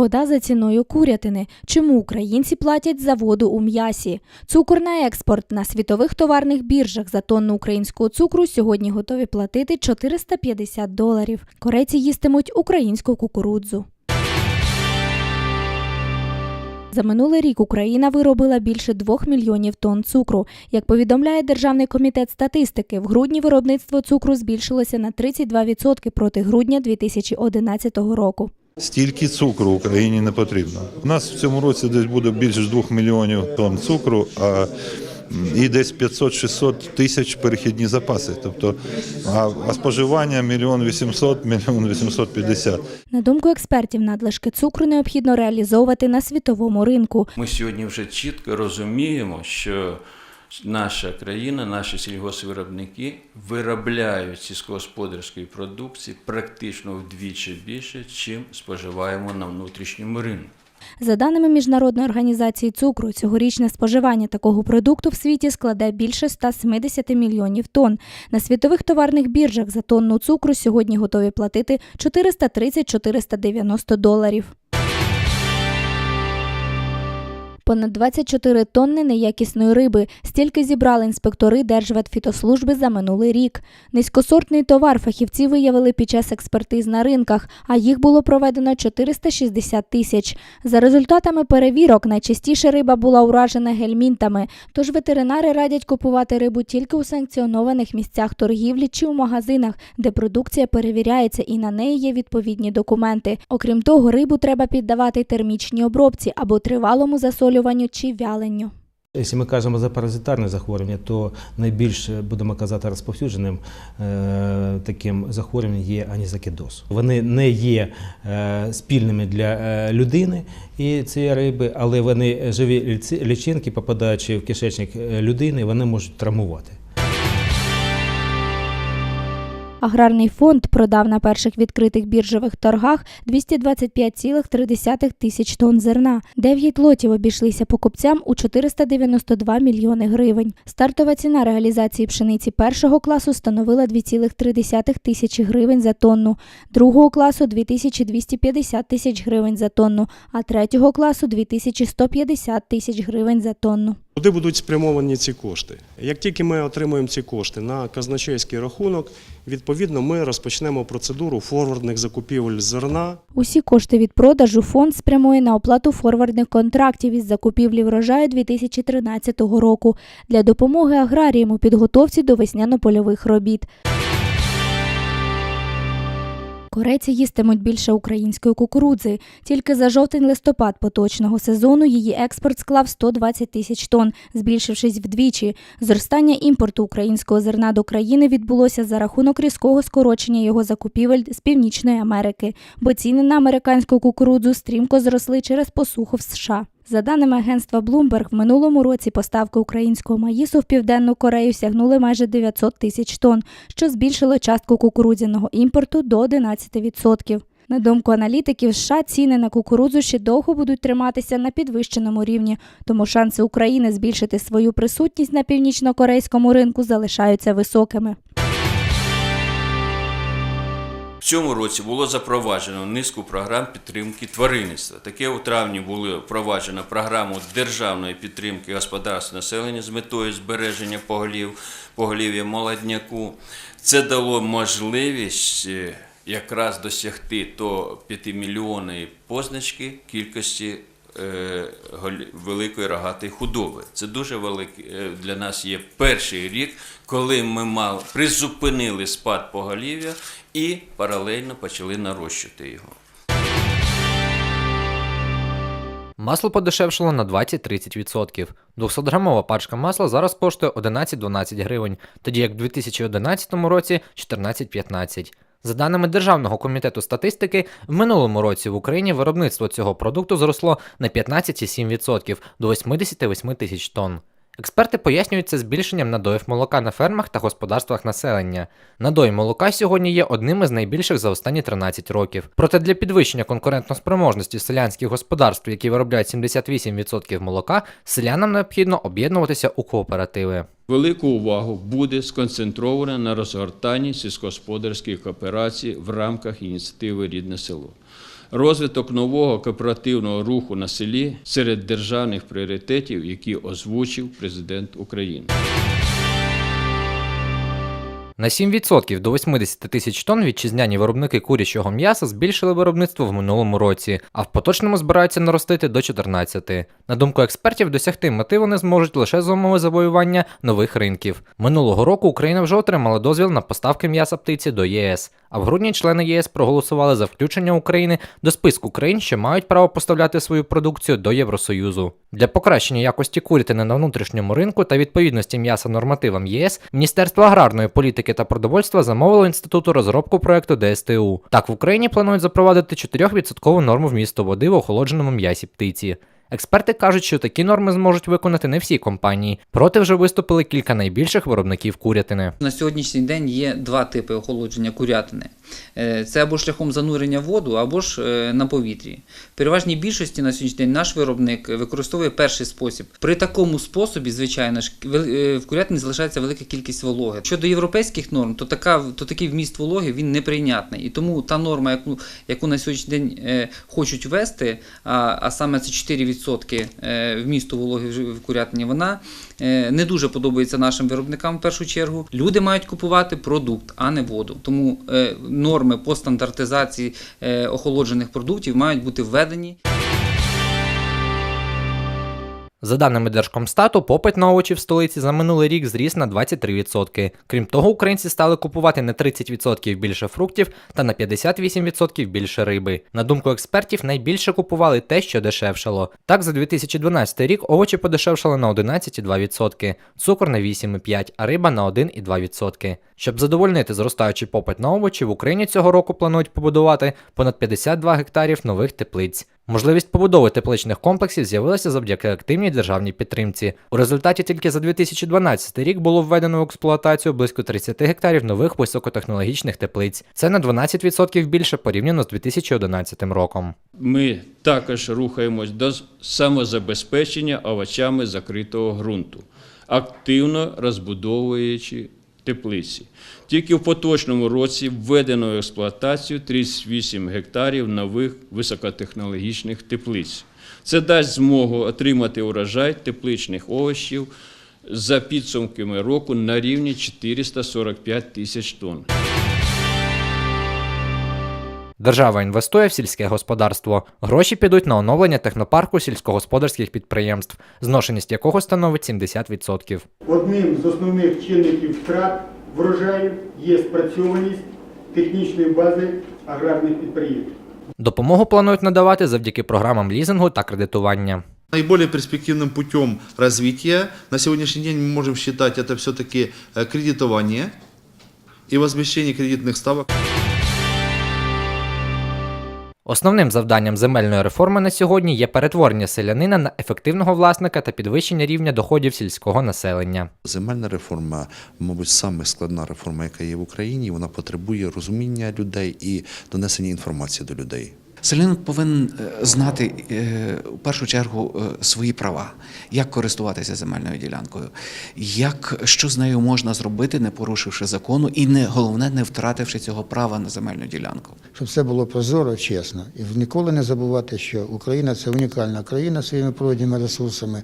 Вода за ціною курятини. Чому українці платять за воду у м'ясі? Цукор на експорт на світових товарних біржах за тонну українського цукру сьогодні готові платити 450 доларів. Корейці їстимуть українську кукурудзу. За минулий рік Україна виробила більше 2 мільйонів тонн цукру. Як повідомляє Державний комітет статистики, в грудні виробництво цукру збільшилося на 32% проти грудня 2011 року. Стільки цукру Україні не потрібно. У нас в цьому році десь буде більше 2 мільйонів тонн цукру, а і десь 500-600 тисяч перехідні запаси. Тобто, а, а споживання мільйон 800, мільйон 850. На думку експертів, надлишки цукру необхідно реалізовувати на світовому ринку. Ми сьогодні вже чітко розуміємо, що наша країна, наші сільгоспвиробники виробляють сільськогосподарської продукції практично вдвічі більше, чим споживаємо на внутрішньому ринку. За даними Міжнародної організації цукру, цьогорічне споживання такого продукту в світі складе більше 170 мільйонів тонн. На світових товарних біржах за тонну цукру сьогодні готові платити 430-490 доларів. Понад 24 тонни неякісної риби. Стільки зібрали інспектори Держветфітослужби за минулий рік. Низькосортний товар фахівці виявили під час експертиз на ринках, а їх було проведено 460 тисяч. За результатами перевірок найчастіше риба була уражена гельмінтами, тож ветеринари радять купувати рибу тільки у санкціонованих місцях торгівлі чи у магазинах, де продукція перевіряється і на неї є відповідні документи. Окрім того, рибу треба піддавати термічній обробці або тривалому засолюванню чи вяленню. Якщо ми кажемо за паразитарне захворювання, то найбільш будемо казати розповсюдженим е, таким захворюванням є анізакідоз. Вони не є е, спільними для е, людини і цієї риби, але вони живі лічинки, попадаючи в кишечник людини, вони можуть травмувати. Аграрний фонд продав на перших відкритих біржових торгах 225,3 тисяч тонн зерна. Дев'ять лотів обійшлися покупцям у 492 мільйони гривень. Стартова ціна реалізації пшениці першого класу становила 2,3 тисячі гривень за тонну, другого класу 2250 тисяч гривень за тонну, а третього класу 2150 тисяч гривень за тонну. Куди будуть спрямовані ці кошти? Як тільки ми отримуємо ці кошти на казначейський рахунок, відповідно ми розпочнемо процедуру форвардних закупівель зерна. Усі кошти від продажу фонд спрямує на оплату форвардних контрактів із закупівлі врожаю 2013 року для допомоги аграріям у підготовці до весняно-польових робіт. Корейці їстимуть більше української кукурудзи. Тільки за жовтень-листопад поточного сезону її експорт склав 120 тисяч тонн, збільшившись вдвічі. Зростання імпорту українського зерна до країни відбулося за рахунок різкого скорочення його закупівель з Північної Америки, бо ціни на американську кукурудзу стрімко зросли через посуху в США. За даними агентства Bloomberg, в минулому році поставки українського маїсу в Південну Корею сягнули майже 900 тисяч тонн, що збільшило частку кукурудзяного імпорту до 11%. На думку аналітиків, США ціни на кукурудзу ще довго будуть триматися на підвищеному рівні, тому шанси України збільшити свою присутність на північно-корейському ринку залишаються високими. В цьому році було запроваджено низку програм підтримки тваринництва. Таке у травні було впроваджено програму державної підтримки господарства населення з метою збереження поголів, поголів'я молодняку. Це дало можливість е, якраз досягти то 5 мільйонної позначки кількості великої рогатої худоби. Це дуже великий е, для нас є перший рік, коли ми мали призупинили спад поголів'я і паралельно почали нарощувати його. Масло подешевшало на 20-30%. 200-грамова пачка масла зараз коштує 11-12 гривень, тоді як в 2011 році 14-15. За даними Державного комітету статистики, в минулому році в Україні виробництво цього продукту зросло на 15,7% до 88 тисяч тонн. Експерти пояснюють це збільшенням надоїв молока на фермах та господарствах населення. Надої молока сьогодні є одним із найбільших за останні 13 років. Проте для підвищення конкурентноспроможності селянських господарств, які виробляють 78% молока, селянам необхідно об'єднуватися у кооперативи. Велику увагу буде сконцентровано на розгортанні сільськогосподарських операцій в рамках ініціативи Рідне село. Розвиток нового кооперативного руху на селі серед державних пріоритетів, які озвучив президент України. На 7% до 80 тисяч тонн вітчизняні виробники курячого м'яса збільшили виробництво в минулому році, а в поточному збираються наростити до 14. На думку експертів, досягти мети вони зможуть лише за умови завоювання нових ринків. Минулого року Україна вже отримала дозвіл на поставки м'яса птиці до ЄС. А в грудні члени ЄС проголосували за включення України до списку країн, що мають право поставляти свою продукцію до Євросоюзу. Для покращення якості курятини на внутрішньому ринку та відповідності м'яса нормативам ЄС Міністерство аграрної політики та продовольства замовило інституту розробку проекту ДСТУ. Так в Україні планують запровадити 4% норму вмісту води в охолодженому м'ясі птиці. Експерти кажуть, що такі норми зможуть виконати не всі компанії. Проти вже виступили кілька найбільших виробників курятини. На сьогоднішній день є два типи охолодження курятини. Е, Це або шляхом занурення в воду, або ж е, на повітрі. В переважній більшості на сьогоднішній день наш виробник використовує перший спосіб. При такому способі, звичайно ж, е, в курятині залишається велика кількість вологи. Щодо європейських норм, то, така, то такий вміст вологи він неприйнятний. І тому та норма, яку, яку на сьогоднішній день хочуть ввести, а, а саме це 4% е, вмісту вологи в курятині, вона е, не дуже подобається нашим виробникам в першу чергу. Люди мають купувати продукт, а не воду. Тому е, норми по стандартизації охолоджених продуктів мають бути введені. За даними Держкомстату, попит на овочі в столиці за минулий рік зріс на 23%. Крім того, українці стали купувати на 30% більше фруктів та на 58% більше риби. На думку експертів, найбільше купували те, що дешевшало. Так, за 2012 рік овочі подешевшали на 11,2%, цукор на 8,5%, а риба на 1,2%. Щоб задовольнити зростаючий попит на овочі, в Україні цього року планують побудувати понад 52 гектарів нових теплиць. Можливість побудови тепличних комплексів з'явилася завдяки активній державній підтримці. У результаті тільки за 2012 рік було введено в експлуатацію близько 30 гектарів нових високотехнологічних теплиць. Це на 12% більше порівняно з 2011 роком. Ми також рухаємось до самозабезпечення овочами закритого ґрунту, активно розбудовуючи теплиці. Тільки в поточному році введено в експлуатацію 38 гектарів нових високотехнологічних теплиць. Це дасть змогу отримати урожай тепличних овочів за підсумками року на рівні 445 тисяч тонн. Держава інвестує в сільське господарство. Гроші підуть на оновлення технопарку сільськогосподарських підприємств, зношеність якого становить 70%. Одним з основних чинників втрат врожаю є спрацьованість технічної бази аграрних підприємств. Допомогу планують надавати завдяки програмам лізингу та кредитування. Наиболее перспективным путем развития на сегодняшний день мы можем считать это все-таки э, кредитование и возмещение кредитных ставок. Основним завданням земельної реформи на сьогодні є перетворення селянина на ефективного власника та підвищення рівня доходів сільського населення. Земельна реформа, мабуть, саме складна реформа, яка є в Україні. Вона потребує розуміння людей і донесення інформації до людей. Селянин повинен е, знати е, в першу чергу е, свої права, як користуватися земельною ділянкою, як що з нею можна зробити, не порушивши закону, і не головне, не втративши цього права на земельну ділянку. Щоб все було прозоро, чесно. І ніколи не забувати, що Україна це унікальна країна своїми природніми ресурсами.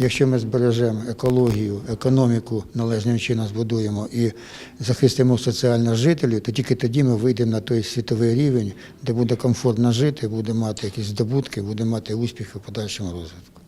Якщо ми збережемо екологію, економіку належним чином збудуємо і захистимо соціальних жителів, то тільки тоді ми вийдемо на той світовий рівень, де буде комфортно жити, буде мати якісь здобутки, буде мати успіхи в подальшому розвитку.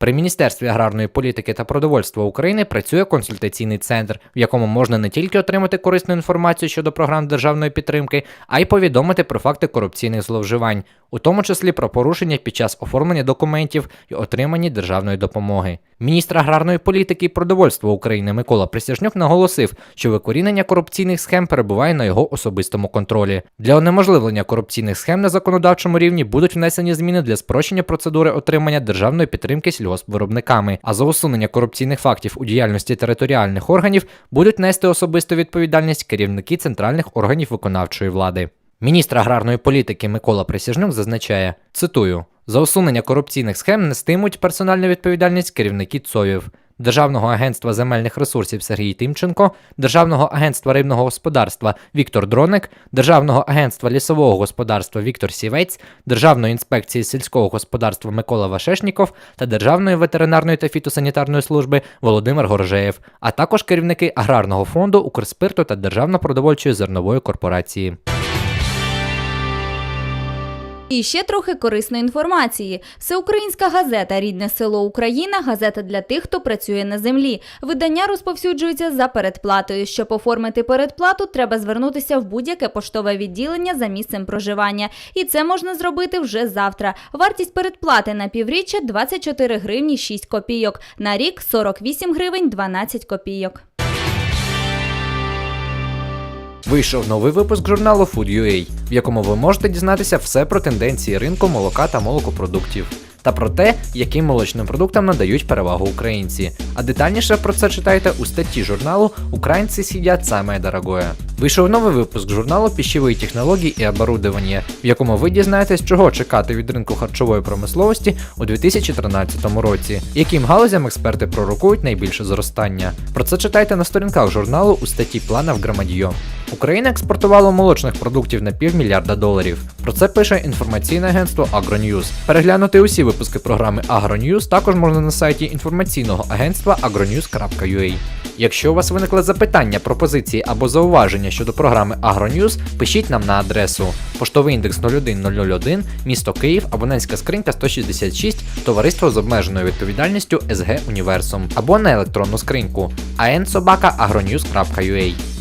При Міністерстві аграрної політики та продовольства України працює консультаційний центр, в якому можна не тільки отримати корисну інформацію щодо програм державної підтримки, а й повідомити про факти корупційних зловживань, у тому числі про порушення під час оформлення документів і отримання державної допомоги. Міністр аграрної політики і продовольства України Микола Присяжнюк наголосив, що викорінення корупційних схем перебуває на його особистому контролі. Для унеможливлення корупційних схем на законодавчому рівні будуть внесені зміни для спрощення процедури отримання державної підтримки сільгоспвиробниками, а за усунення корупційних фактів у діяльності територіальних органів будуть нести особисту відповідальність керівники центральних органів виконавчої влади. Міністр аграрної політики Микола Присяжнюк зазначає, цитую, за усунення корупційних схем нестимуть персональну відповідальність керівники ЦОВів. Державного агентства земельних ресурсів Сергій Тимченко, Державного агентства рибного господарства Віктор Дроник, Державного агентства лісового господарства Віктор Сівець, Державної інспекції сільського господарства Микола Вашешніков та Державної ветеринарної та фітосанітарної служби Володимир Горжеєв, а також керівники аграрного фонду, Укрспирту та Державно-продовольчої зернової корпорації. І ще трохи корисної інформації. Всеукраїнська газета Рідне село Україна газета для тих, хто працює на землі. Видання розповсюджується за передплатою. Щоб оформити передплату, треба звернутися в будь-яке поштове відділення за місцем проживання. І це можна зробити вже завтра. Вартість передплати на півріччя 24 гривні 6 копійок. На рік 48 гривень 12 копійок. Вийшов новий випуск журналу Food.ua, в якому ви можете дізнатися все про тенденції ринку молока та молокопродуктів. Та про те, яким молочним продуктам надають перевагу українці. А детальніше про це читайте у статті журналу Українці сидять саме дорогое. Вийшов новий випуск журналу Пищеві технології і оборудовання, в якому ви дізнаєтесь, чого чекати від ринку харчової промисловості у 2013 році, яким галузям експерти пророкують найбільше зростання. Про це читайте на сторінках журналу у статті Плана в Громадьо. Україна експортувала молочних продуктів на півмільярда доларів. Про це пише інформаційне агентство AgroNews. Переглянути усі випуски програми AgroNews також можна на сайті інформаційного агентства agronews.ua. Якщо у вас виникли запитання, пропозиції або зауваження щодо програми AgroNews, пишіть нам на адресу поштовий індекс 01001, місто Київ, абонентська скринька 166, товариство з обмеженою відповідальністю СГ Універсум або на електронну скриньку ansobaka.agronews.ua.